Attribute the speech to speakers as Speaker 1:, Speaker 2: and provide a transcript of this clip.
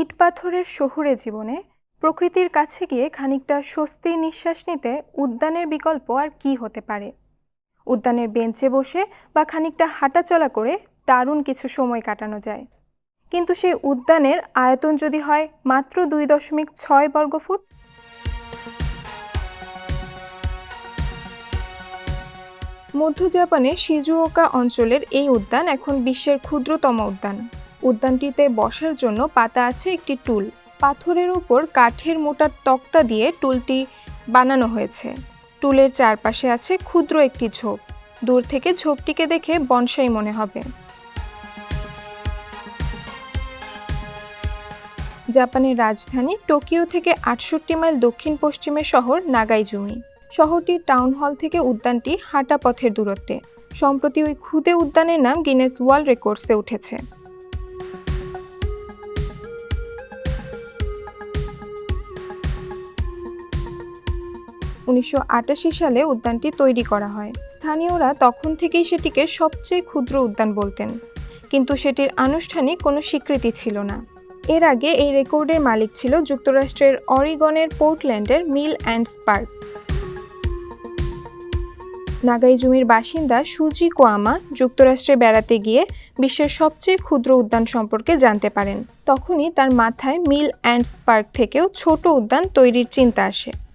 Speaker 1: ইট পাথরের শহুরে জীবনে প্রকৃতির কাছে গিয়ে খানিকটা স্বস্তির নিঃশ্বাস নিতে উদ্যানের বিকল্প আর কি হতে পারে? উদ্যানের বেঞ্চে বসে বা খানিকটা হাঁটাচলা করে দারুণ কিছু সময় কাটানো যায়। কিন্তু সেই উদ্যানের আয়তন যদি হয় মাত্র দুই দশমিক ছয় বর্গফুট মধ্য জাপানের সিজুওকা অঞ্চলের এই উদ্যান এখন বিশ্বের ক্ষুদ্রতম উদ্যান। উদ্যানটিতে বসার জন্য পাতা আছে একটি টুল। পাথরের উপর কাঠের মোটা তক্তা দিয়ে টুলটি বানানো হয়েছে। টুলের চারপাশে আছে ক্ষুদ্র একটি ঝোপ। দূর থেকে ঝোপটিকে দেখে বনসাই মনে হবে। জাপানের রাজধানী টোকিও থেকে আটষট্টি মাইল দক্ষিণ পশ্চিমে শহর নাগাইজুমি। শহরটির টাউন হল থেকে উদ্যানটি হাঁটা পথের দূরত্বে। সম্প্রতি ওই ক্ষুদে উদ্যানের নাম গিনেস ওয়ার্ল্ড রেকর্ডসে উঠেছে। উনিশশো আটাশি সালে উদ্যানটি তৈরি করা হয়। স্থানীয়রা তখন থেকেই সেটিকে সবচেয়ে ক্ষুদ্র উদ্যান বলতেন। কিন্তু সেটির আনুষ্ঠানিক কোনো স্বীকৃতি ছিল না। এর আগে এই রেকর্ডের মালিক ছিল যুক্তরাষ্ট্রের অরিগনের পোর্টল্যান্ডের মিল অ্যান্ড স্পার্ক নাগাইজুমির বাসিন্দা সুজি কোয়ামা যুক্তরাষ্ট্রে বেড়াতে গিয়ে বিশ্বের সবচেয়ে ক্ষুদ্র উদ্যান সম্পর্কে জানতে পারেন। তখনই তার মাথায় মিল অ্যান্ডস পার্ক থেকেও ছোট উদ্যান তৈরির চিন্তা আসে।